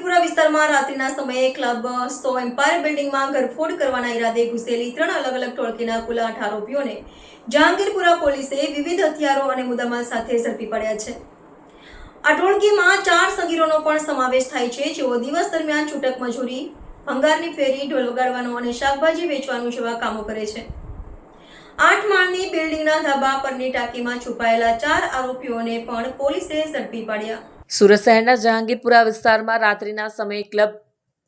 જહાંગીરપુરા વિસ્તારમાં રાત્રિના સમયે ક્લબ સો એમ્પાયર બિલ્ડિંગમાં ઘરફોડ કરવાના ઈરાદે ઘૂસેલી ત્રણ અલગ અલગ ટોળકીના કુલ આઠ આરોપીઓને જહાંગીરપુરા પોલીસે વિવિધ હથિયારો અને મુદ્દામાલ સાથે ઝડપી પડ્યા છે. આ ટોળકીમાં ચાર સગીરોનો પણ સમાવેશ થાય છે, જેઓ દિવસ દરમિયાન છૂટક મજૂરી, ભંગારની ફેરી, ઢોલ વગાડવાનો અને શાકભાજી વેચવાનું જેવા કામો કરે છે. આઠ માળની બિલ્ડિંગના ધાબા પરની ટાંકીમાં છુપાયેલા ચાર આરોપીઓને પણ પોલીસે ઝડપી પાડ્યા. સુરત શહેરના જહાંગીરપુરા વિસ્તારમાં રાત્રિના સમયે ક્લબ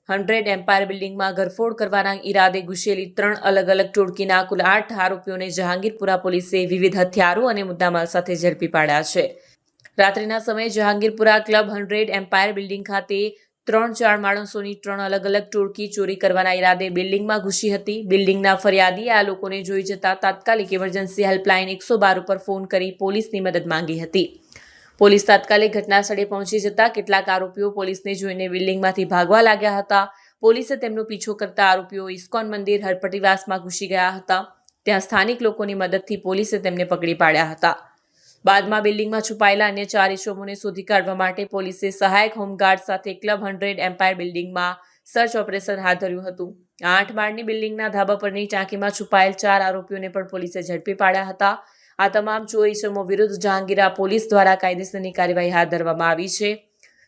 હંડ્રેડ એમ્પાયર બિલ્ડિંગમાં ઘરફોડ કરવાના ઈરાદે ઘૂસેલી ત્રણ અલગ અલગ ટોળકીના કુલ આઠ આરોપીઓને જહાંગીરપુરા પોલીસે વિવિધ હથિયારો અને મુદ્દામાલ સાથે ઝડપી પાડ્યા છે. રાત્રિના સમયે Jahangirpura club hundred empire building ખાતે ત્રણ ચાર માણસોની ત્રણ અલગ અલગ ટોળકી ચોરી કરવાના ઈરાદે બિલ્ડિંગમાં ઘૂસી હતી. બિલ્ડિંગના ફરિયાદી આ લોકોને જોઈ જતા તાત્કાલિક ઇમરજન્સી હેલ્પલાઇન એકસો બાર ઉપર ફોન કરી પોલીસની મદદ માંગી હતી. પોલીસ તાત્કાલિક ઘટનાસ્થળે પહોંચી જતા કેટલાક આરોપીઓ પોલીસને જોઈને બિલ્ડિંગમાંથી ભાગવા લાગ્યા હતા. પોલીસે તેમનો પીછો કરતા આરોપીઓ ઇસ્કોન મંદિર હરપટીવાસમાં ઘૂસી ગયા હતા. ત્યાં સ્થાનિક લોકોની મદદથી પોલીસે તેમને પકડી પાડ્યા હતા. બાદમાં બિલ્ડિંગમાં છુપાયેલા અન્ય ચાર ઇસમોને શોધી કાઢવા માટે પોલીસે સહાયક હોમગાર્ડ સાથે ક્લબ હંડ્રેડ એમ્પાયર બિલ્ડિંગમાં સર્ચ ઓપરેશન હાથ ધર્યું હતું. આઠ માળની બિલ્ડિંગના ધાબા પરની ટાંકીમાં છુપાયેલ ચાર આરોપીઓને પણ પોલીસે ઝડપી પાડ્યા હતા. આ તમામ ચોર ઇસમો વિરુદ્ધ જહાંગીરા પોલીસ દ્વારા કાયદેસરની કાર્યવાહી હાથ ધરવામાં આવી છે.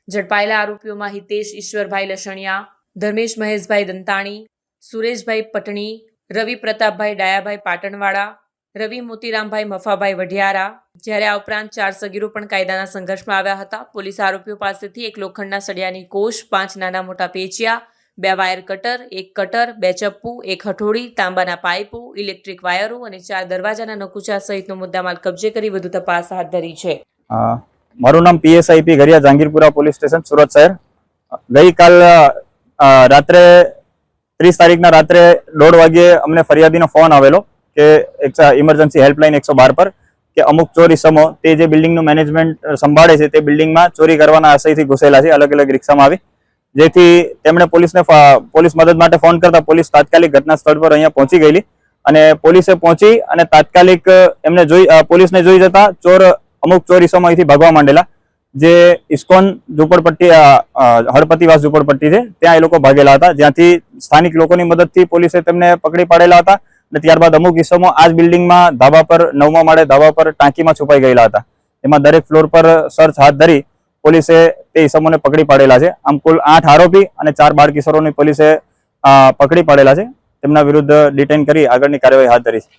ઝડપાયેલા આરોપીઓમાં હિતેશ, ઈશ્વરભાઈ લસણિયા, ધર્મેશ મહેશભાઈ દંતાણી, સુરેશભાઈ પટણી રવિ પ્રતાપભાઈ ડાયાભાઈ પાટણવાળા રવિ મોતીરામભાઈ મફાભાઈ વઢિયારા જ્યારે આ ઉપરાંત ચાર સગીરો પણ કાયદાના સંઘર્ષમાં આવ્યા હતા. પોલીસ આરોપીઓ પાસેથી એક લોખંડના સળિયાની કોષ, પાંચ નાના મોટા પેચિયા, બે વાયર કટર, એક કટર, બે ચપ્પુ, એક હઠોડી તાંબાના પાઇપો, ઇલેક્ટ્રિક વાયરો અને ચાર દરવાજાના નકુચા સહિતનો મુદ્દામાલ કબજે કરી વધુ તપાસ હાથ ધરી છે. મારું નામ PSI P Ghariya Jahangirpura police station, Surat શહેર. ગઈકાલ રાત્રે ત્રીસ તારીખના રાત્રે દોઢ વાગ્યે અમને ફરિયાદીનો ફોન આવેલો. કે ઇમરજન્સી હેલ્પલાઇન એકસો બાર પર કે અમુક ચોરી સમો તે જે બિલ્ડિંગનું મેનેજમેન્ટ સંભાળે છે તે બિલ્ડિંગમાં ચોરી કરવાના આશયથી ઘૂસેલા છે, અલગ અલગ રિક્ષામાં આવી. જેથી તેમણે પોલીસને પોલીસ મદદ માટે ફોન કરતા પોલીસ તાત્કાલિક ઘટના સ્થળ પર અહીંયા પહોંચી ગયેલી અને પોલીસે પહોંચી અને તાત્કાલિક એમને જોઈ પોલીસને જોઈ જતા ચોર, અમુક ચોરી સમો અહીંથી ભાગવા માંડેલા. જે ઇસ્કોન ઝુંપડપટ્ટી હળપતિવાસ ઝુંપડપટ્ટી છે, ત્યાં એ લોકો ભાગેલા હતા. જ્યાંથી સ્થાનિક લોકોની મદદથી પોલીસે તેમને પકડી પાડેલા હતા. અને ત્યારબાદ અમુક કિસ્સામાં આ જ બિલ્ડિંગમાં ધાબા પર, નવમા માળે ધાબા પર ટાંકીમાં છુપાઈ ગયેલા હતા. એમાં દરેક ફ્લોર પર સર્ચ હાથ ધરી પોલીસે તે ઇસમોને પકડી પાડેલા છે. આમ કુલ આઠ આરોપી અને ચાર બાળ કિશોરોની પોલીસે પકડી પાડેલા છે. તેમના વિરુદ્ધ ડિટેન કરી આગળની કાર્યવાહી હાથ ધરી છે.